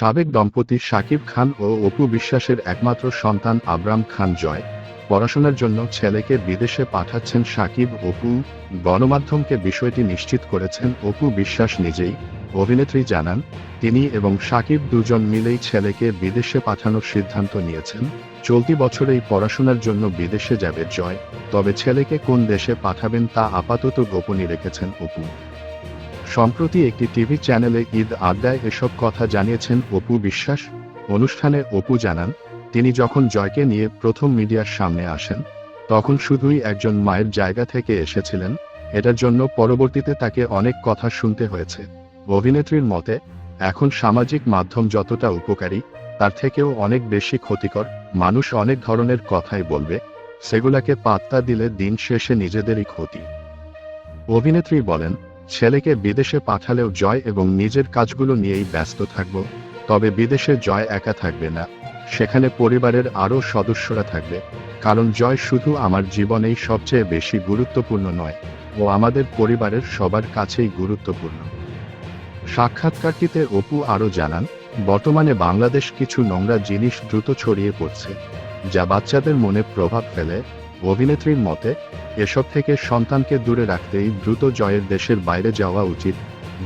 সাবেক দম্পতি শাকিব খান ও অপু বিশ্বাসের একমাত্র সন্তান আবরাম খান জয়। পড়াশোনার জন্য ছেলেকে বিদেশে পাঠাচ্ছেন সাকিব, অপু গণমাধ্যমকে বিষয়টি নিশ্চিত করেছেন। অপু বিশ্বাস নিজেই অভিনেত্রী জানান, তিনি এবং সাকিব দুজন মিলেই ছেলেকে বিদেশে পাঠানোর সিদ্ধান্ত নিয়েছেন। চলতি বছরেই পড়াশোনার জন্য বিদেশে যাবে জয়, তবে ছেলেকে কোন দেশে পাঠাবেন তা আপাতত গোপনই রেখেছেন অপু। সম্প্রতি একটি টিভি চ্যানেলে ঈদ আড্ডায় এসব কথা জানিয়েছেন অপু বিশ্বাস। অনুষ্ঠানে অপু জানান, তিনি যখন জয়কে নিয়ে প্রথম মিডিয়ার সামনে আসেন, তখন শুধুই একজন মায়ের জায়গা থেকে এসেছিলেন, এটার জন্য পরবর্তীতে তাকে অনেক কথা শুনতে হয়েছে। অভিনেত্রীর মতে, এখন সামাজিক মাধ্যম যতটা উপকারী, তার থেকেও অনেক বেশি ক্ষতিকর, মানুষ অনেক ধরনের কথাই বলবে, সেগুলাকে পাত্তা দিলে দিন শেষে নিজেদেরই ক্ষতি। অভিনেত্রী বলেন ছেলেকে বিদেশে পাঠালেও জয় এবং নিজের কাজগুলো নিয়েই ব্যস্ত থাকব, তবে বিদেশে জয় একা থাকবে না, সেখানে পরিবারের আরও সদস্যরা থাকবে, কারণ জয় শুধু আমার জীবনেই সবচেয়ে বেশি গুরুত্বপূর্ণ নয়, ও আমাদের পরিবারের সবার কাছেই গুরুত্বপূর্ণ। সাক্ষাৎকারটিতে অপু আরও জানান, বর্তমানে বাংলাদেশ কিছু নোংরা জিনিস দ্রুত ছড়িয়ে পড়ছে, যা বাচ্চাদের মনে প্রভাব ফেলে অভিনেত্রীর মতে, এসব থেকে সন্তানকে দূরে রাখতেই দ্রুত জয়ের দেশের বাইরে যাওয়া উচিত,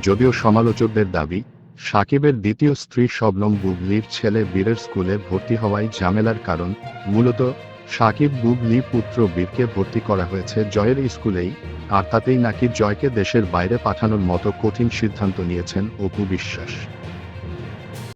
যদিও সমালোচকদের দাবি, সাকিবের দ্বিতীয় স্ত্রী শবনম বুবলির ছেলে বীরের স্কুলে ভর্তি হওয়ায় ঝামেলার কারণ, মূলত সাকিব বুবলি পুত্র বীরকে ভর্তি করা হয়েছে জয়ের স্কুলেই, আর তাতেই নাকি জয়কে দেশের বাইরে পাঠানোর মতো কঠিন সিদ্ধান্ত নিয়েছেন অপু বিশ্বাস।